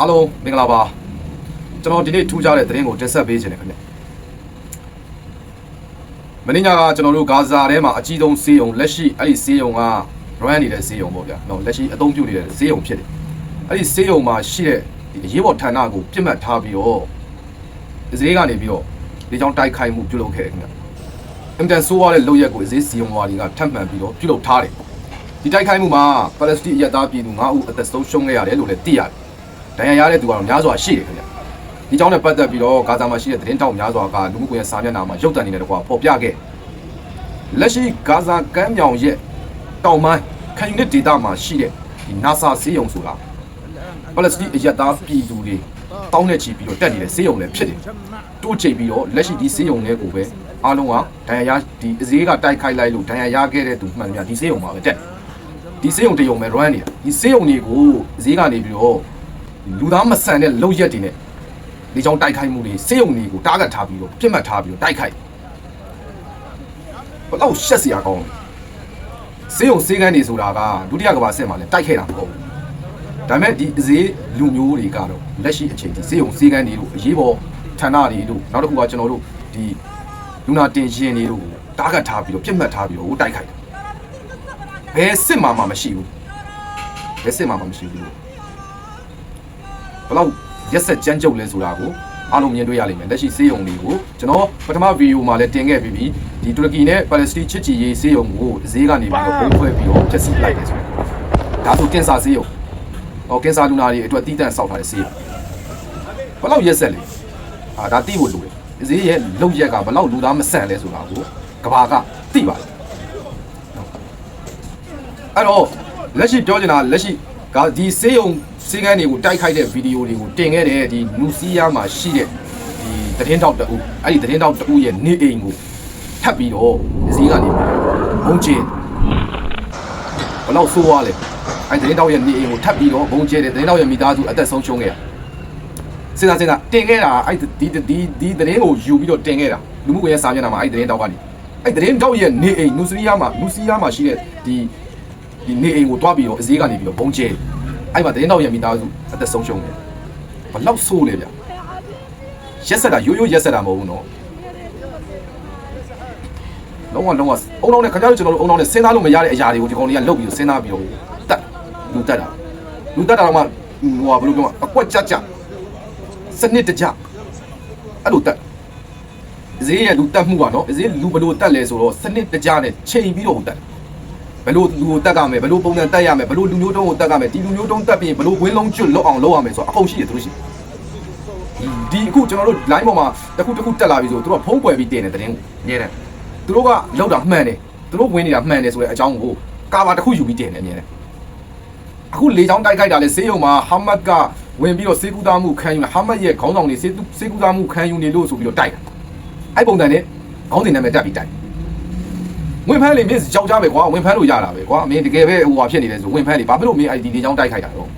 အားလုံးမင်္ဂလာပါကျွန်တော်ဒီနေ့ထူးခြားတဲ့သတင်းကိုတင်ဆက်ပေးခြင်းတယ်ခင်ဗျမင်းညကကျွန်တော်တို့ဂါဇာထဲမှာအကြီးဆုံးစေးုံလက်ရှိအဲ့ဒီစေးုံက run နေတဲ့စေးုံပေါ့ဗျာနော်လက်ရှိအသုံးပြုနေတဲ့စေးုံဖြစ်တယ်အဲ့ဒီစေးုံမှာရှိတဲ့ဒီအရေးပေါ်ဌာနကိုပြစ်မှတ်ထားပြီးတော့ဒီစေးကနေပြီးတော့ဒီကြောင့်တိုက်ခိုက်မှုပြုလုပ်ခဲ့တယ်ခင်ဗျအင်တန်ဆိုးရတဲ့လုပ်ရက်ကိုအစေးစီယုံဝါတွေကထပ်မံပြီးတော့ပြုလုပ်ထားတယ်ဒီတိုက်ခိုက်မှုမှာပါလက်စတိုင်းအရသားပြည်သူ9ဦးအသက်ဆုံးရှုံးခဲ့ရတယ်လို့လည်းသိရတယ် ဒဏ်ရာရတဲ့သူကတော့များစွာရှိတယ်ခင်ဗျဒီကြောင့်လည်းပတ်သက်ပြီးတော့ဂါဇာမှာရှိတဲ့သတင်းတောက်များစွာကလူမှုကွန်ရက်စာမျက်နှာမှာရုပ်သံနေတယ်ကွာပေါ်ပြခဲ့လက်ရှိဂါဇာကမ်းမြောင်ရဲ့တောင်ပိုင်းခံယူတဲ့ဒေသမှာရှိတဲ့ဒီနာဆာဆေးရုံဆိုတာပါလက်စတိုင်းအရသားပြည်သူတွေတောင်းနေချီပြီးတော့တက်နေတဲ့ဆေးရုံလည်းဖြစ်တယ်တိုးချိန်ပြီးတော့လက်ရှိဒီဆေးရုံလေးကိုပဲအားလုံးကဒဏ်ရာရဒီအစည်းကတိုက်ခိုက်လိုက်လို့ဒဏ်ရာရခဲ့တဲ့သူမှန်များဒီဆေးရုံမှာပဲတက်ဒီဆေးရုံတရုံပဲ run နေတာဒီဆေးရုံတွေကိုဈေးကနေပြီးတော့ လူသားမဆန်တဲ့လောက်ရက်တွေနဲ့ဒီကြောင့်တိုက်ခိုက်မှုတွေဆေးရုံတွေကိုတားဂတ်ထားပြီးတော့ပြစ်မှတ်ထားပြီးတော့တိုက်ခိုက်ဘယ်တော့ရှက်စရာကောင်းလဲဆေးရုံဆေးကန်းတွေဆိုတာကဒုတိယကမ္ဘာစစ်မှာလည်းတိုက်ခဲ့တာမဟုတ်ဘူးဒါပေမဲ့ဒီဈေးလူမျိုးတွေကတော့လက်ရှိအချိန်ဒီဆေးရုံဆေးကန်းတွေလို့အရေးပေါ်ဌာနတွေလို့နောက်တစ်ခုကကျွန်တော်တို့ဒီလူနာတင်ရှင်တွေလို့တားဂတ်ထားပြီးတော့ပြစ်မှတ်ထားပြီးတော့တိုက်ခိုက်တယ်ဘယ်စစ်မှမှမရှိဘူးဘယ်စစ်မှမှမရှိဘူးလို့ ဘယ်တော့ရက်ဆက်ကြမ်းကြုတ်လဲဆိုတာကိုအားလုံးမြင်တွေ့ရလိမ့်မယ်လက်ရှိစေးရုံတွေကိုကျွန်တော်ပထမဗီဒီယိုမှာလည်းတင်ခဲ့ပြီးပြီဒီတူရကီနဲ့ပါလက်စတိုင်းချစ်ချီရေးစေးရုံကိုဈေးကနေပြီးတော့ပုံဖွဲပြီးတော့ဖျက်ဆီးလိုက်တယ်ဆိုတော့ဒါဆိုကင်ဆာစေးရုံဟောကင်ဆာလူနာတွေအတွက်တည်တံ့ဆောက်ထားတဲ့စေးရုံဘယ်လောက်ရက်ဆက်လဲအာဒါသိဖို့လိုတယ်ဈေးရဲ့လုံရက်ကဘယ်လောက်လူသားမဆန်လဲဆိုတာကိုကဘာကသိပါတယ်အဲ့တော့လက်ရှိပြောချင်တာလက်ရှိကဒီစေးရုံ စေးကန်းတွေကိုတိုက်ခိုက်တဲ့ဗီဒီယိုတွေကိုတင်ခဲ့တဲ့ဒီနူစီးယားမှာရှိတဲ့ဒီသတင်းတောက်တူအဲ့ဒီသတင်းတောက်တူရဲ့နေအိမ်ကိုထပ်ပြီးတော့ဈေးကနေဘုံကျင်းဘယ်လောက်ဆိုးသွားလဲအဲ့ဒီသတင်းတောက်ရဲ့နေအိမ်ကိုထပ်ပြီးတော့ဘုံကျဲတဲ့သတင်းတောက်ရဲ့မိသားစုအသက်ဆုံးရှုံးခဲ့ရစဉ်းစားစဉ်းစားတင်ခဲ့တာအဲ့ဒီဒီဒီသတင်းကိုယူပြီးတော့တင်ခဲ့တာလူမှုကွန်ရက်စာမျက်နှာမှာအဲ့ဒီသတင်းတောက်ကနေအဲ့ဒီသတင်းတောက်ရဲ့နေအိမ်နူစီးယားမှာနူစီးယားမှာရှိတဲ့ဒီဒီနေအိမ်ကိုတွားပြီးတော့အဈေးကနေပြီးတော့ဘုံကျဲ အဲ့မှာသတင်းတောက်ရဲ့မိသားစုအသက်ဆုံးရှုံးတယ်ဘလောက်ဆိုးလဲဗျရက်ဆက်တာရိုးရိုးရက်ဆက်တာမဟုတ်ဘူးနော်လုံးဝလုံးဝအုံအောင်နဲ့ခင်ဗျားတို့ကျွန်တော်တို့အုံအောင်နဲ့စဉ်းစားလို့မရတဲ့အရာတွေကိုဒီကောင်တွေကလုတ်ပြီးတော့စဉ်းစားပြီးတော့တက်လူတက်တာလူတက်တာတော့မှဟိုဟာဘယ်လိုပြောမလဲအကွက်ကြကြစနစ်တကြအဲ့လိုတက်ဈေးရဲ့လူတက်မှုကနော်ဈေးလူဘယ်လိုတက်လဲဆိုတော့စနစ်တကြနဲ့ချိန်ပြီးတော့တက် ဘယ်လိုလူကိုတက်ကမယ်ဘယ်လိုပုံစံတက်ရမယ်ဘယ်လိုလူမျိုးတုံးကိုတက်ကမယ်ဒီလူမျိုးတုံးတက်ပြီးဘယ်လိုဝင်းလုံးကျွတ်လောက်အောင်လုပ်ရမယ်ဆိုတော့အကုန်ရှိတယ်သူတို့ရှိဒီအခုကျွန်တော်တို့ line ပေါ်မှာတစ်ခုတစ်ခုတက်လာပြီဆိုတော့သူတို့ကဖုံးကွယ်ပြီးတင်တယ်တဲ့တင်းကိုညနေသူတို့ကလောက်တာမှန်တယ်သူတို့ဝင်နေတာမှန်တယ်ဆိုတဲ့အကြောင်းကိုကာဘာတစ်ခုယူပြီးတင်တယ်အမြင်နဲ့အခုလေချောင်းတိုက်ခိုက်တာလေဆေးရုံမှာဟာမတ်ကဝင်ပြီးတော့စေကူသားမှုခံယူဟာမတ်ရဲ့ခေါင်းဆောင်တွေစေစေကူသားမှုခံယူနေလို့ဆိုပြီးတော့တိုက်တာအဲ့ပုံစံနဲ့ခေါင်းစဉ်နာမည်တက်ပြီးတိုက် ဝင်ဖန်းလေးမင်းယောက်ျားပဲကွာဝင်ဖန်းလို့ရတာပဲကွာမင်းတကယ်ပဲဟိုဟာဖြစ်နေတယ်ဆိုဝင်ဖန်းလေးဘာဖြစ်လို့မင်းအဲ့ဒီလေချောင်းတိုက်ခိုက်တာတော့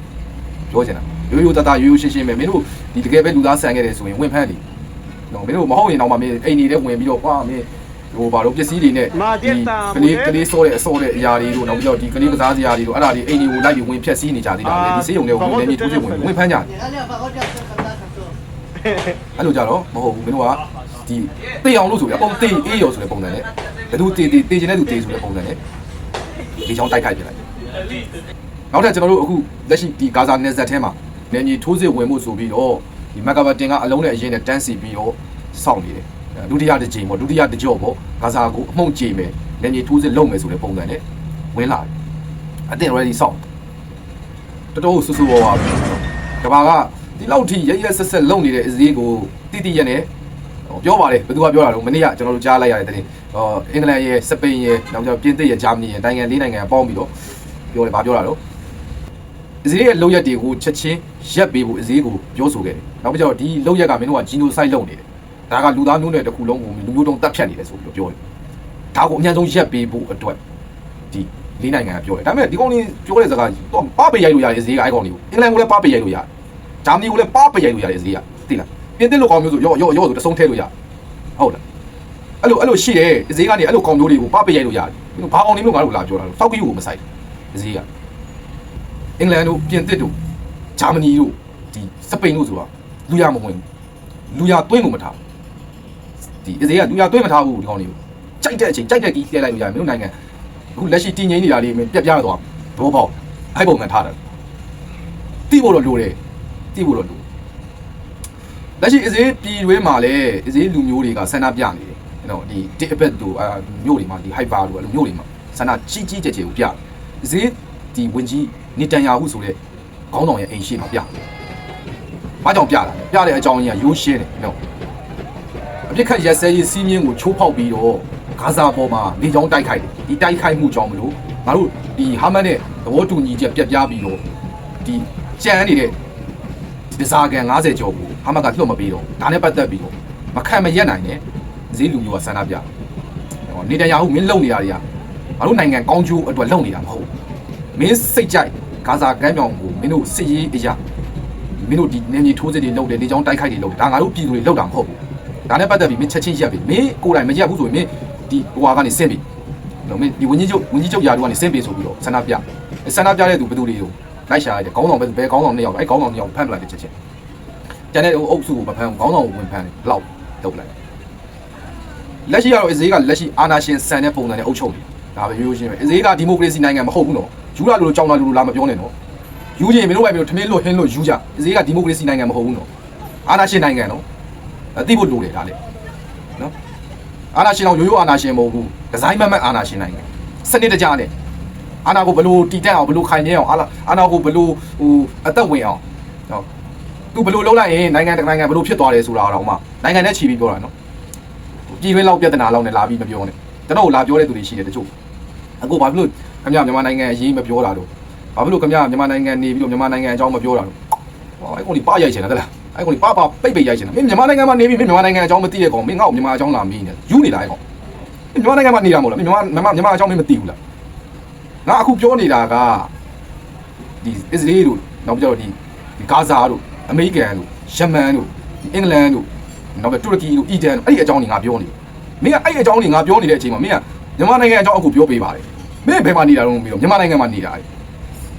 ပြောချင်တာရိုးရိုးသားသားရိုးရိုးရှင်းရှင်းပဲမင်းတို့ဒီတကယ်ပဲလူသားဆန်ခဲ့တယ်ဆိုရင်ဝင်ဖန်းလေးနော်မင်းတို့မဟုတ်ရင်တော့မှမင်းအိမ်နေတဲ့ဝင်ပြီးတော့ကွာမင်းဟိုဘာလို့ပစ္စည်းတွေနဲ့ဒီကလေးကလေးစောတဲ့အစောတဲ့အရာတွေတို့နောက်ပြီးတော့ဒီကလေးကစားစရာတွေတို့အဲ့ဒါတွေအိမ်တွေကိုလိုက်ပြီးဝင်ဖြက်စီးနေကြသေးတာလေဒီစေးုံတွေကိုဝင်နေထိုးစစ်ဝင်ဝင်ဖမ်းကြတယ်အဲ့လိုကြတော့မဟုတ်ဘူးမင်းတို့ကဒီတေအောင်လို့ဆိုပြီးအကုန်တေအေးရောဆိုတဲ့ပုံစံနဲ့ ဘယ်သူတေတေတေချင်တဲ့သူတေဆိုတဲ့ပုံစံနဲ့ဒီချောင်းတိုက်ခိုက်ပြလိုက်နောက်ထပ်ကျွန်တော်တို့အခုလက်ရှိဒီဂါဇာနယ်စပ်ထဲမှာနေမြေထိုးစစ်ဝင်မှုဆိုပြီးတော့ဒီမက်ဂါဘတ်တင်ကအလုံးနဲ့အရင်နဲ့တန်းစီပြီးတော့စောင့်နေတယ်ဒုတိယတစ်ကြိမ်ပေါ့ဒုတိယတစ်ကြော့ပေါ့ဂါဇာကိုအမှုန့်ကြည့်မယ်နေမြေထိုးစစ်လုပ်မယ်ဆိုတဲ့ပုံစံနဲ့ဝင်လာတယ်အတင် ready စောင့်တော်တော်ဆူဆူဝါဝါကဘာကဒီလောက်ထိရရဆက်ဆက်လုံနေတဲ့အစည်းကိုတိတိရက်နဲ့ ပြောပါတယ်ဘယ်သူကပြောတာတော့မနေ့ကကျွန်တော်တို့ကြားလိုက်ရတဲ့တဲ့ဟောအင်္ဂလန်ရဲ့စပိန်ရဲ့နောက်ကျပြင်သစ်ရဲ့ဂျာမနီရဲ့နိုင်ငံလေးနိုင်ငံပေါင်းပြီးတော့ပြောတယ်ဗာပြောတာတော့အစည်းရဲ့လုံရက်တွေကိုချက်ချင်းရက်ပေးဖို့အစည်းကိုပြောဆိုခဲ့တယ်နောက်ပြီးတော့ဒီလုံရက်ကမင်းတို့ကဂျီနိုဆိုက်လုပ်နေတယ်ဒါကလူသားမျိုးနွယ်တစ်ခုလုံးကိုလူမျိုးတုံးတက်ဖြတ်နေတယ်ဆိုပြီးတော့ပြောတယ်ဒါကိုအများဆုံးရက်ပေးဖို့အတွက်ဒီလေးနိုင်ငံကပြောတယ်ဒါပေမဲ့ဒီကောင်လေးပြောတဲ့စကားတော့ပပရိုက်လို့ရတယ်အစည်းကအဲ့ကောင်လေးကိုအင်္ဂလန်ကိုလည်းပပရိုက်လို့ရတယ်ဂျာမနီကိုလည်းပပရိုက်လို့ရတယ်အစည်းကသိလား ပြင်သစ်လိုကောင်မျိုးဆိုရော့ရော့ရော့ဆိုတဆုံးထဲလို့ရဟုတ်လားအဲ့လိုအဲ့လိုရှိတယ်ဈေးကနေအဲ့လိုကောင်မျိုးတွေကိုပပရိုက်လို့ရတယ်ဘာကောင်နေမျိုးငါတို့လာပြောတာလို့စောက်ကယူကိုမဆိုင်ဈေးကအင်္ဂလန်တို့ပြင်သစ်တို့ဂျာမနီတို့ဒီစပိန်လို့ဆိုတာလူရမဝင်လူရသွင်းကိုမထားဒီအစေကလူရသွင်းမထားဘူးဒီကောင်လေးကိုကြိုက်တဲ့အချိန်ကြိုက်တဲ့ကြီးလှည့်လိုက်လို့ရတယ်မင်းတို့နိုင်ငံအခုလက်ရှိတည်ငြိမ်နေတာလေးမင်းပြက်ပြားသွားဘောပေါက်အဲ့ပုံမှန်ထားတယ်တိဖို့တော့လိုတယ်တိဖို့တော့လို လက်ရှိအစေပြည်တွင်းမှာလည်းအစေလူမျိုးတွေကဆန္ဒပြနေတယ်နော်ဒီတစ်အပက်တို့အာမြို့တွေမှာဒီ hyper တို့အဲ့လိုမြို့တွေမှာဆန္ဒကြီးကြီးကျယ်ကျယ်ကိုပြတယ်အစေဒီဝင်ကြီးနေတန်ယာဟုဆိုတဲ့ခေါင်းဆောင်ရဲ့အိမ်ရှိမှာပြတယ်ဘာကြောင့်ပြတာလဲပြတဲ့အကြောင်းကြီးကရိုးရှင်းတယ်နော်အပြစ်ခတ်ရက်စဲရေးစီးမြင့်ကိုချိုးဖောက်ပြီးတော့ဂါဇာပေါ်မှာနေကြောင်းတိုက်ခိုက်တယ်ဒီတိုက်ခိုက်မှုကြောင့်မလို့ငါတို့ဒီဟာမတ်နဲ့သဘောတူညီချက်ပြတ်ပြားပြီးတော့ဒီကြမ်းနေတဲ့ ဒီစာကန်90ကျော်ကိုဟာမတ်ကလွတ်မပြီးတော့ဒါနဲ့ပတ်သက်ပြီးတော့မခံမရက်နိုင်နဲ့ဈေးလူမျိုးကဆန္ဒပြတယ်ဟောနေတန်ယာဟုမင်းလုံနေတာတွေကငါတို့နိုင်ငံကောင်းကျိုးအတွက်လုံနေတာမဟုတ်ဘူးမင်းစိတ်ကြိုက်ဂါဇာကမ်းမြောင်ကိုမင်းတို့စစ်ရေးအရာမင်းတို့ဒီနေမြေထိုးစစ်တွေလုပ်တယ်လေကြောင်းတိုက်ခိုက်တွေလုပ်တယ်ဒါငါတို့ပြည်သူတွေလုပ်တာမဟုတ်ဘူးဒါနဲ့ပတ်သက်ပြီးမင်းချက်ချင်းရက်ပြီမင်းကိုယ်တိုင်မရက်ဘူးဆိုရင်မင်းဒီဟိုဟာကနေဆင်းပြီနော်မင်းဒီဝင်းကြီးချုပ်ဝင်းကြီးချုပ်ယာတို့ကနေဆင်းပြီဆိုပြီးတော့ဆန္ဒပြဆန္ဒပြတဲ့သူဘယ်သူတွေကို လိုက်ရှာရတယ်ခေါင်းဆောင်ပဲဘယ်ခေါင်းဆောင်နှစ်ယောက်အဲ့ခေါင်းဆောင်နှစ်ယောက်ဖမ်းပလိုက်တဲ့ချက်ချင်းကျန်တဲ့အုပ်စုကိုမဖမ်းဘူးခေါင်းဆောင်ကိုဝင်ဖမ်းတယ်ဘလောက်လုပ်လိုက်လက်ရှိကတော့အစေးကလက်ရှိအာနာရှင်ဆန်တဲ့ပုံစံနဲ့အုပ်ချုပ်နေဒါပဲရိုးရိုးရှင်းပဲအစေးကဒီမိုကရေစီနိုင်ငံမဟုတ်ဘူးနော်ယူလာလိုကြောင်းလာလိုလာမပြောနဲ့နော်ယူချင်မင်းတို့ပဲမင်းတို့ထမင်းလွတ်ဟင်းလွတ်ယူကြအစေးကဒီမိုကရေစီနိုင်ငံမဟုတ်ဘူးနော်အာနာရှင်နိုင်ငံနော်အသိဖို့လိုတယ်ဒါလေနော်အာနာရှင်တော့ရိုးရိုးအာနာရှင်မဟုတ်ဘူးဒီဇိုင်းမတ်မတ်အာနာရှင်နိုင်ငံစနစ်တကျနဲ့ အာနာကိုဘလို့တီတက်အောင်ဘလို့ခိုင်နေအောင်အာအာနာကိုဘလို့ဟိုအသက်ဝင်အောင်နော်သူဘလို့လုံးလိုက်ရင်နိုင်ငံတကာနိုင်ငံဘလို့ဖြစ်သွားတယ်ဆိုတာတော့မှနိုင်ငံနဲ့ချီပြီးပြောတာနော်ပြည်တွင်းလောက်ပြဿနာလောက်နဲ့လာပြီးမပြောနဲ့ကျွန်တော်လာပြောတဲ့သူတွေရှိတယ်တချို့အခုဘာဖြစ်လို့ခင်ဗျမြန်မာနိုင်ငံအရေးမပြောတာလို့ဘာဖြစ်လို့ခင်ဗျမြန်မာနိုင်ငံနေပြီးတော့မြန်မာနိုင်ငံအကြောင်းမပြောတာလို့ဟောအဲ့ကောင်ဒီပါရိုက်ချင်တာတလားအဲ့ကောင်ဒီပါပါပိတ်ပိတ်ရိုက်ချင်တာမင်းမြန်မာနိုင်ငံမှာနေပြီးမင်းမြန်မာနိုင်ငံအကြောင်းမသိတဲ့ကောင်မင်းငါ့ကိုမြန်မာအကြောင်းလာမင်းနေယူနေတာအဲ့ကောင်မြန်မာနိုင်ငံမှာနေတာမဟုတ်လားမြန်မာမြန်မာမြန်မာအကြောင်းမင်းမသိဘူးလား ငါအခုပြောနေတာကဒီအစ္စရေးတို့နောက်ပြီးတော့ဒီဒီဂါဇာတို့အမေရိကန်တို့ယမန်တို့အင်္ဂလန်တို့နောက်ပြီးတူရကီတို့အီဂျန်တို့အဲ့ဒီအကြောင်းတွေငါပြောနေမင်းကအဲ့ဒီအကြောင်းတွေငါပြောနေတဲ့အချိန်မှာမင်းကမြန်မာနိုင်ငံအကြောင်းအခုပြောပေးပါတယ်မင်းဘယ်မှာနေတာတော့မပြီးတော့မြန်မာနိုင်ငံမှာနေတာလေ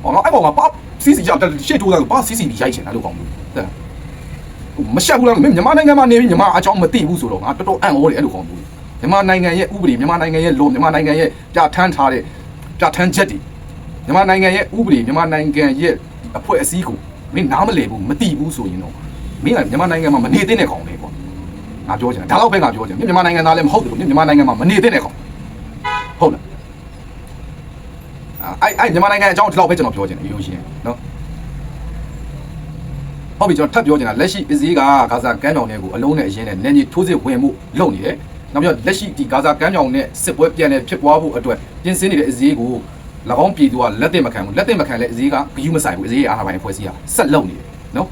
ဟောငါအဲ့ကောင်ကပါစီစီကြောက်ရှေ့ထိုးတာပါစီစီပြီးရိုက်ချင်တာလို့ကောင်းဘူးတဲ့မရှက်ဘူးလားမင်းမြန်မာနိုင်ငံမှာနေပြီးမြန်မာအကြောင်းမသိဘူးဆိုတော့ငါတော်တော်အံ့ဩတယ်အဲ့လိုကောင်းဘူးမြန်မာနိုင်ငံရဲ့ဥပဒေမြန်မာနိုင်ငံရဲ့လောမြန်မာနိုင်ငံရဲ့ပြဋ္ဌာန်းထားတဲ့ ပြဋ္ဌာန်းချက်တွေမြန်မာနိုင်ငံရဲ့ဥပဒေမြန်မာနိုင်ငံရဲ့အဖွဲ့အစည်းကိုမင်းနားမလည်ဘူးမသိဘူးဆိုရင်တော့မင်းကမြန်မာနိုင်ငံမှာမနေသင့်တဲ့ကောင်လေကွာငါပြောချင်တာဒါတော့ပဲငါပြောချင်မင်းမြန်မာနိုင်ငံသားလည်းမဟုတ်ဘူးမင်းမြန်မာနိုင်ငံမှာမနေသင့်တဲ့ကောင်ဟုတ်လားအဲ့အဲ့မြန်မာနိုင်ငံအကြောင်းဒီလောက်ပဲကျွန်တော်ပြောချင်တယ်ရိုးရှင်းနော်ဟုတ်ပြီကျွန်တော်ထပ်ပြောချင်တာလက်ရှိအစ္စရေးကဂါဇာကမ်းမြောင်တွေကိုအလုံးနဲ့အရင်နဲ့နည်းနည်းထိုးစစ်ဝင်မှုလုပ်နေတယ် နောက်ပြီးတော့လက်ရှိဒီဂါဇာကမ်းမြောင်နဲ့စစ်ပွဲပြန်လည်ဖြစ်ပွားဖို့အတွက်ပြင်ဆင်နေတဲ့အစ္စရေးကို၎င်းပြည်သူကလက်တင်မခံဘူးလက်တင်မခံလဲအစ္စရေးကဂယုမဆိုင်ဘူးအစ္စရေးအာဏာပိုင်အဖွဲ့အစည်းကဆက်လုပ်နေတယ်နော်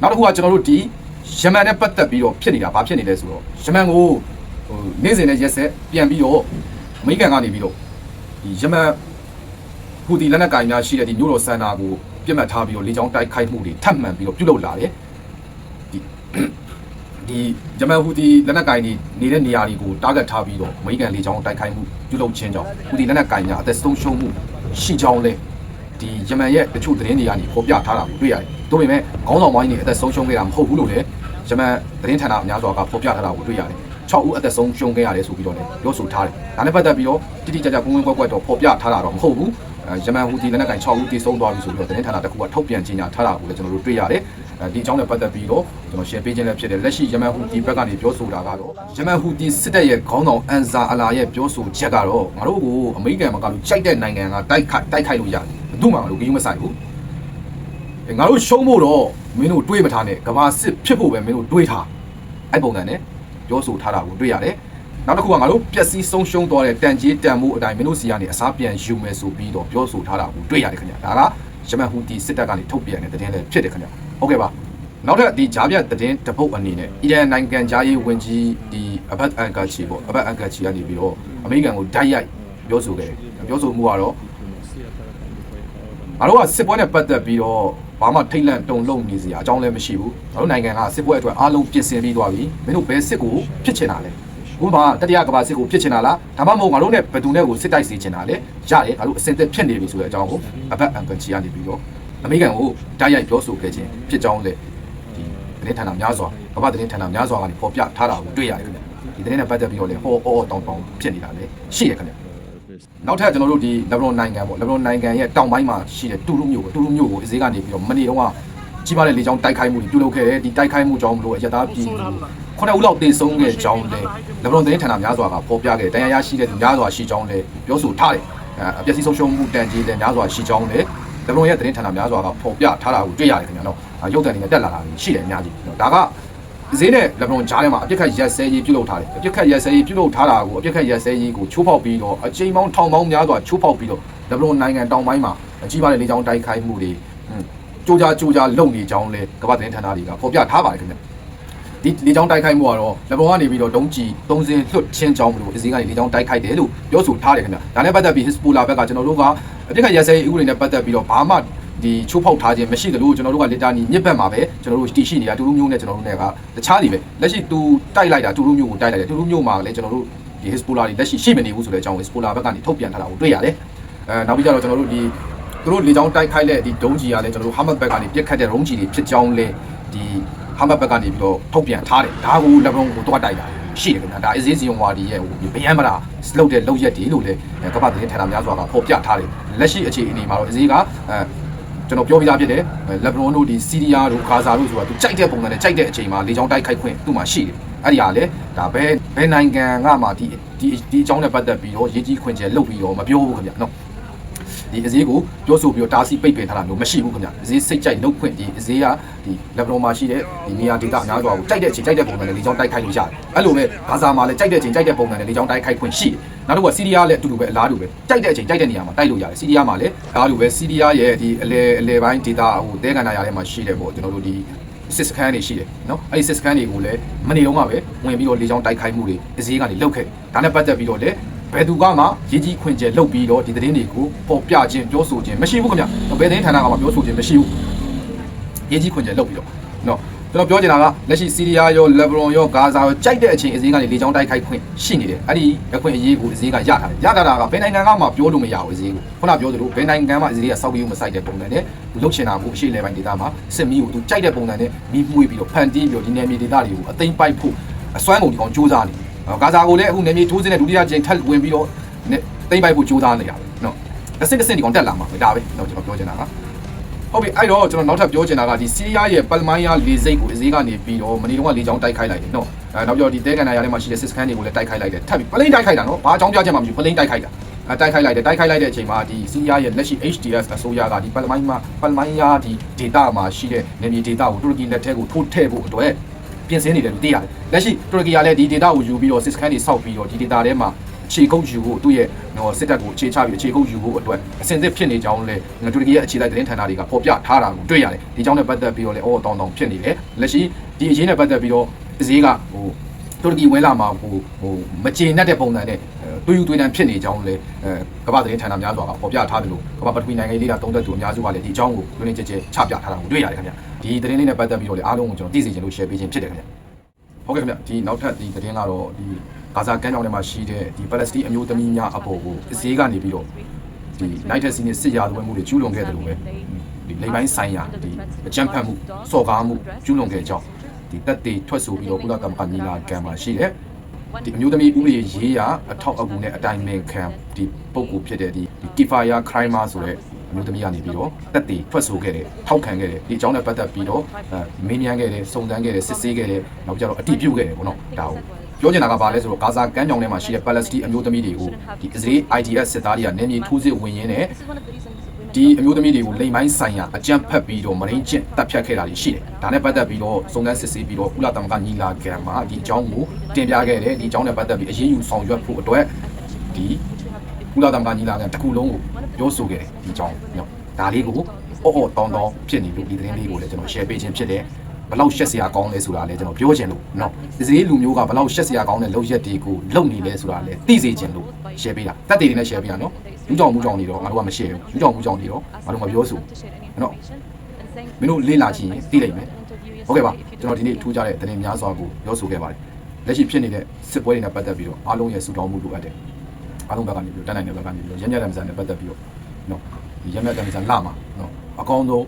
နောက်တစ်ခုကကျွန်တော်တို့ဒီယမန်နဲ့ပတ်သက်ပြီးတော့ဖြစ်နေတာဘာဖြစ်နေလဲဆိုတော့ယမန်ကိုဟိုနေ့စဉ်နဲ့ရက်ဆက်ပြန်ပြီးတော့အမေရိကန်ကနေပြီးတော့ဒီယမန်ဟူဒီလက်နက်ကင်များရှိတဲ့ဒီမြို့တော်စန္ဒာကိုပြစ်မှတ်ထားပြီးတော့လေကြောင်းတိုက်ခိုက်မှုတွေထပ်မံပြီးတော့ပြုလုပ်လာတယ်ဒီ ဒီယမန်ဟူဒီလက်နက်ကင်တွေနေတဲ့နေရာတွေကိုတားဂက်ထားပြီးတော့အမေရိကန်လေကြောင်းတိုက်ခိုက်မှုပြုလုပ်ခြင်းကြောင့်ဟူဒီလက်နက်ကင်များအသက်ဆုံးရှုံးမှုရှိကြောင်းလဲဒီယမန်ရဲ့တချို့သတင်းတွေကနေဖော်ပြထားတာကိုတွေ့ရတယ်။ဒါပေမဲ့ခေါင်းဆောင်ပိုင်းတွေအသက်ဆုံးရှုံးခဲ့တာမဟုတ်ဘူးလို့လည်းယမန်သတင်းဌာနအများစွာကဖော်ပြထားတာကိုတွေ့ရတယ်။6ဦးအသက်ဆုံးရှုံးခဲ့ရတယ်ဆိုပြီးတော့လည်းပြောဆိုထားတယ်။ဒါနဲ့ပတ်သက်ပြီးတော့တိတိကျကျပုံဝင်ကွက်ကွက်တော့ဖော်ပြထားတာတော့မဟုတ်ဘူး။အဲယမန်ဟူဒီလက်နက်ကင်6ဦးတည်ဆုံးသွားပြီဆိုပြီးတော့သတင်းဌာနတစ်ခုကထုတ်ပြန်ကြေညာထားတာကိုလည်းကျွန်တော်တို့တွေ့ရတယ်။အဲ ဒီအကြောင်းနဲ့ပတ်သက်ပြီးတော့ကျွန်တော် share ပေးခြင်းလည်းဖြစ်တယ်။လက်ရှိယမန်ဟူဒီဘက်ကနေပြောဆိုတာကတော့ယမန်ဟူဒီစစ်တပ်ရဲ့ခေါင်းဆောင်အန်ဇာအလာရဲ့ပြောဆိုချက်ကတော့ငါတို့ကိုအမေရိကန်မှာကလို့ကြိုက်တဲ့နိုင်ငံကတိုက်ခိုက်တိုက်ခိုက်လို့ရတယ်။ဘယ်သူမှမလို့ဂိမ်းမဆိုင်ဘူး။အဲငါတို့ရှုံးဖို့တော့မင်းတို့တွေးမထားနဲ့ကဘာစစ်ဖြစ်ဖို့ပဲမင်းတို့တွေးထား။အဲ့ပုံစံနဲ့ပြောဆိုထားတာကိုတွေ့ရတယ်။နောက်တစ်ခုကငါတို့ပျက်စီးဆုံးရှုံးသွားတဲ့တန်ကြီးတန်မှုအတိုင်းမင်းတို့စီကနေအစားပြန်ယူမယ်ဆိုပြီးတော့ပြောဆိုထားတာကိုတွေ့ရတယ်ခင်ဗျာဒါကယမန်ဟူတီစစ်တပ်ကနေထုတ်ပြန်တဲ့သတင်းလည်းဖြစ်တယ်ခင်ဗျာ ဟုတ်ကဲ့ပါနောက်ထပ်ဒီဂျားပြသတင်းတပုတ်အနေနဲ့အီရန်နိုင်ငံဂျားရေးဝန်ကြီးဒီအဘတ်အန်ကာချီပေါ့အဘတ်အန်ကာချီကနေပြီးတော့အမေရိကန်ကိုဓာတ်ရိုက်ပြောဆိုခဲ့တယ်ပြောဆိုမှုကတော့ငါတို့ကစစ်ပွဲနဲ့ပတ်သက်ပြီးတော့ဘာမှထိတ်လန့်တုန်လှုပ်နေစရာအကြောင်းလည်းမရှိဘူးငါတို့နိုင်ငံကစစ်ပွဲအတွက်အားလုံးပြင်ဆင်ပြီးသွားပြီမင်းတို့ဘယ်စစ်ကိုဖြစ်ချင်တာလဲဥပမာတတိယကမ္ဘာစစ်ကိုဖြစ်ချင်တာလားဒါမှမဟုတ်ငါတို့နဲ့ဘယ်သူနဲ့ကိုစစ်တိုက်စေချင်တာလဲရတယ်ငါတို့အစင်သက်ဖြစ်နေပြီဆိုတဲ့အကြောင်းကိုအဘတ်အန်ကချီကနေပြီးတော့ အမေရိကန်ကိုတိုက်ရိုက်ပြောဆိုခဲ့ခြင်းဖြစ်ကြောင်းလေဒီသတင်းဌာနများစွာကမ္ဘာသတင်းဌာနများစွာကနေပေါ်ပြထားတာကိုတွေ့ရတယ်ခင်ဗျဒီသတင်းနဲ့ပတ်သက်ပြီးတော့လေဟောအော်တောင်းတောင်းဖြစ်နေတာလေရှိရခင်ဗျနောက်ထပ်ကျွန်တော်တို့ဒီလက်ဘနွန်နိုင်ငံပေါ့လက်ဘနွန်နိုင်ငံရဲ့တောင်ပိုင်းမှာရှိတဲ့တူရုမြို့ကိုတူရုမြို့ကိုအစည်းကနေပြီးတော့မနေ့တုန်းကကြီးပါတဲ့လေကြောင်းတိုက်ခိုက်မှုတွေပြုလုပ်ခဲ့တယ်ဒီတိုက်ခိုက်မှုကြောင့်မလို့အရတားပြည်သူခုနှစ်ဦးလောက်တေဆုံးခဲ့ကြောင်းလေလက်ဘနွန်သတင်းဌာနများစွာကပေါ်ပြခဲ့တယ်တရားရရှိတဲ့သူများစွာရှိကြောင်းလေပြောဆိုထားတယ်အပျက်စီးဆုံးရှုံးမှုတန်ကြီးလည်းများစွာရှိကြောင်းလေ လက်ဘနွန်ရဲ့သတင်းဌာနများစွာကပေါ်ပြထားတာကိုတွေ့ရတယ်ခင်ဗျာနော်ရုပ်သံတွေနဲ့တက်လာတာရှိတယ်အများကြီးဒါကဈေးနဲ့လက်ဘနွန်ဂျားထဲမှာအပြစ်ခတ်ရက်စဲရေးပြုလုပ်ထားတယ်အပြစ်ခတ်ရက်စဲရေးပြုလုပ်ထားတာကိုအပြစ်ခတ်ရက်စဲရေးကိုချိုးဖောက်ပြီးတော့အချိန်ပေါင်းထောင်ပေါင်းများစွာချိုးဖောက်ပြီးတော့လက်ဘနွန်နိုင်ငံတောင်ပိုင်းမှာအကြီးပါတဲ့လေကြောင်းတိုက်ခိုက်မှုတွေကြိုးကြားကြိုးကြားလုံနေကြောင်းလဲကမ္ဘာသတင်းဌာနတွေကဖော်ပြထားပါတယ်ခင်ဗျ ဒီလေကြောင်းတိုက်ခိုက်မှုကတော့လက်ဘနွန်ကနေပြီးတော့ဒုံးကျည်သုံးစင်းလွတ်ချင်းကြောင်းလို့အစည်းကနေလေကြောင်းတိုက်ခိုက်တယ်လို့ပြောဆိုထားတယ်ခင်ဗျဒါနဲ့ပတ်သက်ပြီး Hezbollah ဘက်ကကျွန်တော်တို့ကအပြစ်ခတ်ရက်စဲရေးဥပဒေနဲ့ပတ်သက်ပြီးတော့ဘာမှဒီချိုးဖောက်ထားခြင်းမရှိသလိုကျွန်တော်တို့ကလစ်တာနီမြစ်ဘက်မှာပဲကျွန်တော်တို့တည်ရှိနေတာတူလူမျိုးနဲ့ကျွန်တော်တို့နဲ့ကတခြားတွေပဲလက်ရှိသူတိုက်လိုက်တာတူလူမျိုးကိုတိုက်လိုက်တယ်တူလူမျိုးမှာလည်းကျွန်တော်တို့ဒီ Hezbollah တွေလက်ရှိရှိမနေဘူးဆိုတဲ့အကြောင်း Hezbollah ဘက်ကနေထုတ်ပြန်ထားတာကိုတွေ့ရတယ်အဲနောက်ပြီးကြတော့ကျွန်တော်တို့ဒီသူတို့လေကြောင်းတိုက်ခိုက်တဲ့ဒီဒုံးကြီးကလည်းကျွန်တော်တို့ Hamas ဘက်ကနေပြစ်ခတ်တဲ့ဒုံးကြီးတွေဖြစ်ကြောင်းလဲဒီ Hamas ဘက်ကနေပြီးတော့ထုတ်ပြန်ထားတယ်ဒါကိုလက်ဘုံကိုတွားတိုက်တာရှိတယ်ခင်ဗျာဒါအစည်းစီယုံဝါဒီရဲ့ဟိုဗယံမရာလုတ်တဲ့လုတ်ရက်တွေလို့လည်းကမ္ဘာသတင်းဌာနများစွာကပေါ်ပြထားတယ်လက်ရှိအခြေအနေမှာတော့အစည်းကအဲကျွန်တော်ပြောပြသားဖြစ်တယ်လက်ဘနွန်တို့ဒီစီးရီးယားတို့ဂါဇာတို့ဆိုတာသူကြိုက်တဲ့ပုံစံနဲ့ကြိုက်တဲ့အချိန်မှာလေကြောင်းတိုက်ခိုက်ခွင့်သူ့မှာရှိတယ်အဲ့ဒီဟာလေဒါဘယ်ဘယ်နိုင်ငံကမှဒီဒီဒီအကြောင်းနဲ့ပတ်သက်ပြီးတော့ရေးကြီးခွင့်ကျဲလုပ်ပြီးတော့မပြောဘူးခင်ဗျာနော် ဒီအစည်းကိုပြောဆိုပြီးတော့တားဆီးပိတ်ပင်ထားတာမျိုးမရှိဘူးခင်ဗျာအစည်းစိတ်ကြိုက်လုပ်ခွင့်ဒီအစည်းကဒီလက်ဘနွန်မှာရှိတဲ့ဒီနေရာဒေသအများစွာကိုကြိုက်တဲ့အချိန်ကြိုက်တဲ့ပုံစံနဲ့လေကြောင်းတိုက်ခိုက်လို့ရတယ်အဲ့လိုပဲဂါဇာမှာလည်းကြိုက်တဲ့အချိန်ကြိုက်တဲ့ပုံစံနဲ့လေကြောင်းတိုက်ခိုက်ခွင့်ရှိတယ်နောက်တစ်ခုကစီးရီးယားလည်းအတူတူပဲအလားတူပဲကြိုက်တဲ့အချိန်ကြိုက်တဲ့နေရာမှာတိုက်လို့ရတယ်စီးရီးယားမှာလည်းအလားတူပဲစီးရီးယားရဲ့ဒီအလဲအလဲပိုင်းဒေသဟိုတဲကန်နာယာထဲမှာရှိတယ်ပေါ့ကျွန်တော်တို့ဒီစစ်စခန်းတွေရှိတယ်နော်အဲ့ဒီစစ်စခန်းတွေကိုလည်းမနေတော့မှပဲဝင်ပြီးတော့လေကြောင်းတိုက်ခိုက်မှုတွေအစည်းကနေလုပ်ခဲ့ဒါနဲ့ပတ်သက်ပြီးတော့လည်း ဘယ်သူကမှရေးကြီးခွင့်ကျဲလုပ်ပြီးတော့ဒီသတင်းတွေကိုပေါ်ပြခြင်းပြောဆိုခြင်းမရှိဘူးခင်ဗျဘယ်သတင်းဌာနကမှပြောဆိုခြင်းမရှိဘူးရေးကြီးခွင့်ကျဲလုပ်ပြီးတော့နော်ကျွန်တော်ပြောချင်တာကလက်ရှိစီးရီးယားရောလက်ဘနွန်ရောဂါဇာရောကြိုက်တဲ့အချိန်အစည်းကနေလေကြောင်းတိုက်ခိုက်ခွင့်ရှိနေတယ်အဲ့ဒီအခွင့်အရေးကိုအစည်းကရထားတယ်ရထားတာကဘယ်နိုင်ငံကမှပြောလို့မရဘူးအစည်းကိုခုနပြောသလိုဘယ်နိုင်ငံမှအစည်းကစောက်ပြီးမဆိုင်တဲ့ပုံစံနဲ့လှုပ်ချင်တာကိုအရှိလေပိုင်းဒေသမှာစစ်မီးကိုသူကြိုက်တဲ့ပုံစံနဲ့မီးပွေးပြီးတော့ဖန်တီးပြီးတော့ဒီနယ်မြေဒေသတွေကိုအသိမ်းပိုက်ဖို့အစွမ်းကုန်ဒီကောင်စူးစမ်းနေ ဂါဇာကိုလည်းအခုနယ်မြေထိုးစင်းတဲ့ဒုတိယကြိမ်ထပ်ဝင်ပြီးတော့သိမ်းပိုက်ဖို့စူးစမ်းနေရတယ်နော်တစ်စက်တစ်စက်ဒီကောင်တက်လာမှာပဲဒါပဲတော့ကျွန်တော်ပြောချင်တာကဟုတ်ပြီအဲ့တော့ကျွန်တော်နောက်ထပ်ပြောချင်တာကဒီစီးရီးယားရဲ့ပလမိုင်းယာလေစိတ်ကိုအစည်းကနေပြီးတော့မနီတုံးကလေကြောင်းတိုက်ခိုက်လိုက်တယ်နော်အဲနောက်ပြီးတော့ဒီတဲကန်နာယာထဲမှာရှိတဲ့စစ်စခန်းတွေကိုလည်းတိုက်ခိုက်လိုက်တယ်ထပ်ပြီးပလိန်တိုက်ခိုက်တာနော်ဘာအကြောင်းပြချက်မှမရှိဘူးပလိန်တိုက်ခိုက်တာအဲတိုက်ခိုက်လိုက်တယ်တိုက်ခိုက်လိုက်တဲ့အချိန်မှာဒီစီးရီးယားရဲ့လက်ရှိ HDS အစိုးရကဒီပလမိုင်းမှာပလမိုင်းယာဒီဒေတာမှာရှိတဲ့နေမြေဒေတာကိုတူရကီလက်ထဲကိုထိုးထည့်ဖို့အတွက် ပြင်ဆင်နေတယ်လို့သိရတယ်လက်ရှိတူရကီကလည်းဒီဒေတာကိုယူပြီးတော့စစ်စခန်းတွေစောက်ပြီးတော့ဒီဒေတာထဲမှာအခြေကုပ်ယူဖို့သူ့ရဲ့ဟိုစစ်တပ်ကိုအခြေချပြီးအခြေကုပ်ယူဖို့အတွက်အစဉ်အသစ်ဖြစ်နေကြောင်းလဲတူရကီရဲ့အခြေလိုက်သတင်းဌာနတွေကဖော်ပြထားတာကိုတွေ့ရတယ်ဒီကြောင့်လည်းပတ်သက်ပြီးတော့လဲအော်တောင်းတောင်းဖြစ်နေတယ်လက်ရှိဒီအရေးနဲ့ပတ်သက်ပြီးတော့အစည်းကဟို တူရကီဝင်လာမှာဟိုဟိုမကျေနပ်တဲ့ပုံစံနဲ့တွေးယူတွေးတန်းဖြစ်နေကြောင်းလဲအဲကမ္ဘာသတင်းဌာနများစွာကဖော်ပြထားတယ်လို့ကမ္ဘာပထဝီနိုင်ငံလေးကသုံးသက်သူအများစုကလည်းဒီအကြောင်းကိုလွှင့်ကျဲကျဲချပြထားတာကိုတွေ့ရတယ်ခင်ဗျဒီသတင်းလေးနဲ့ပတ်သက်ပြီးတော့လေအားလုံးကိုကျွန်တော်သိစေချင်လို့ share ပေးခြင်းဖြစ်တယ်ခင်ဗျဟုတ်ကဲ့ခင်ဗျဒီနောက်ထပ်ဒီသတင်းကတော့ဒီဂါဇာကမ်းမြောင်ထဲမှာရှိတဲ့ဒီပါလက်စတိုင်းအမျိုးသမီးများအပေါ်ကိုအစည်းကနေပြီးတော့ဒီ United States စစ်ရာဇဝတ်မှုတွေကျူးလွန်ခဲ့တယ်လို့ပဲဒီလိမ်ပိုင်းဆိုင်ရာဒီအကြမ်းဖက်မှုစော်ကားမှုကျူးလွန်ခဲ့ကြောင်း ဒီတက်တေထွက်ဆိုပြီးတော့ကုလသမဂ္ဂညီလာခံမှာရှိတဲ့ဒီအမျိုးသမီးဥပဒေရေးရာအထောက်အကူနဲ့အတိုင်ပင်ခံဒီပုံကူဖြစ်တဲ့ဒီ Kifaya Crime ဆိုတဲ့အမျိုးသမီးကနေပြီးတော့တက်တေထွက်ဆိုခဲ့တယ်ထောက်ခံခဲ့တယ်ဒီအကြောင်းနဲ့ပတ်သက်ပြီးတော့မင်းမြန်းခဲ့တယ်စုံစမ်းခဲ့တယ်စစ်ဆေးခဲ့တယ်နောက်ကြတော့အတိပြုခဲ့တယ်ပေါ့နော်ဒါကိုပြောချင်တာကဘာလဲဆိုတော့ဂါဇာကမ်းမြောင်ထဲမှာရှိတဲ့ပါလက်စတိုင်းအမျိုးသမီးတွေကိုဒီအစ္စရေး IDF စစ်သားတွေကနေမြေထိုးစစ်ဝင်ရင်းနဲ့ ဒီအမျိုးသမီးတွေကိုလိမ်မိုင်းဆိုင်ရာအကြမ်းဖက်ပြီးတော့မရင်းကျင့်တပ်ဖြတ်ခဲ့တာတွေရှိတယ်။ဒါနဲ့ပတ်သက်ပြီးတော့စုံစမ်းစစ်ဆေးပြီးတော့ကုလသမဂ္ဂညီလာခံမှာဒီအကြောင်းကိုတင်ပြခဲ့တယ်။ဒီအကြောင်းနဲ့ပတ်သက်ပြီးအရေးယူဆောင်ရွက်ဖို့အတွက်ဒီကုလသမဂ္ဂညီလာခံတစ်ခုလုံးကိုပြောဆိုခဲ့တယ်ဒီအကြောင်းနော်။ဒါလေးကိုအော်အော်တောင်းတောင်းဖြစ်နေလို့ဒီသတင်းလေးကိုလည်းကျွန်တော် share ပေးခြင်းဖြစ်တယ်။ဘလောက်ရှက်စရာကောင်းလဲဆိုတာလည်းကျွန်တော်ပြောချင်လို့နော်ဒီစည်းလူမျိုးကဘလောက်ရှက်စရာကောင်းတဲ့လောက်ရက်တွေကိုလုံနေလဲဆိုတာလည်းသိစေချင်လို့ share ပေးတာတက်တည်တွေနဲ့ share ပေးတာနော် လူကြောင်မှုကြောင်နေတော့ငါတို့ကမ share ဘူးလူကြောင်မှုကြောင်နေတော့ငါတို့မပြောဆိုနော်မင်းတို့လေးလာချင်ရင်သိလိမ့်မယ်ဟုတ်ကဲ့ပါကျွန်တော်ဒီနေ့ထူးခြားတဲ့သတင်းများစွာကိုပြောဆိုခဲ့ပါတယ်လက်ရှိဖြစ်နေတဲ့စစ်ပွဲတွေနဲ့ပတ်သက်ပြီးတော့အားလုံးရဲ့စုတောင်းမှုလိုအပ်တယ်အားလုံးဘက်ကနေပြီးတော့တန်းနိုင်တဲ့ဘက်ကနေပြီးတော့ရညညတမ်းစံနဲ့ပတ်သက်ပြီးတော့နော်ရညညတမ်းစံလာမှာနော်အကောင်းဆုံး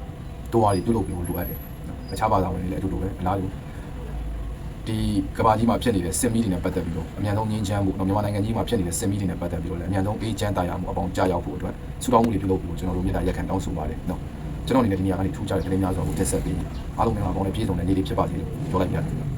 တိုးဝါးတွေပြုလုပ်ပြီးလိုအပ်တယ်။အခြားဘာသာဝင်တွေလည်းအတူတူပဲအလားတူ ဒီကဘာကြီးမှာဖြစ်နေတဲ့စစ်မီးတွေနဲ့ပတ်သက်ပြီးတော့အမြန်ဆုံးငြင်းချမ်းမှုတော့မြန်မာနိုင်ငံကြီးမှာဖြစ်နေတဲ့စစ်မီးတွေနဲ့ပတ်သက်ပြီးတော့လည်းအမြန်ဆုံးအေးချမ်းတရားမှုအပေါင်းကြားရောက်ဖို့အတွက်စူတောင်းမှုတွေပြုလုပ်ပြီးတော့ကျွန်တော်တို့မြေတားရက်ခံတောင်းဆိုပါတယ်နော်ကျွန်တော်အနေနဲ့ဒီနေရာကနေထူးခြားတဲ့သတင်းများစွာကိုတက်ဆက်ပြီးအားလုံးမြန်မာပေါင်းနဲ့ပြည်စုံတဲ့နေ့လေးဖြစ်ပါစေလို့ပြောလိုက်ပြတယ်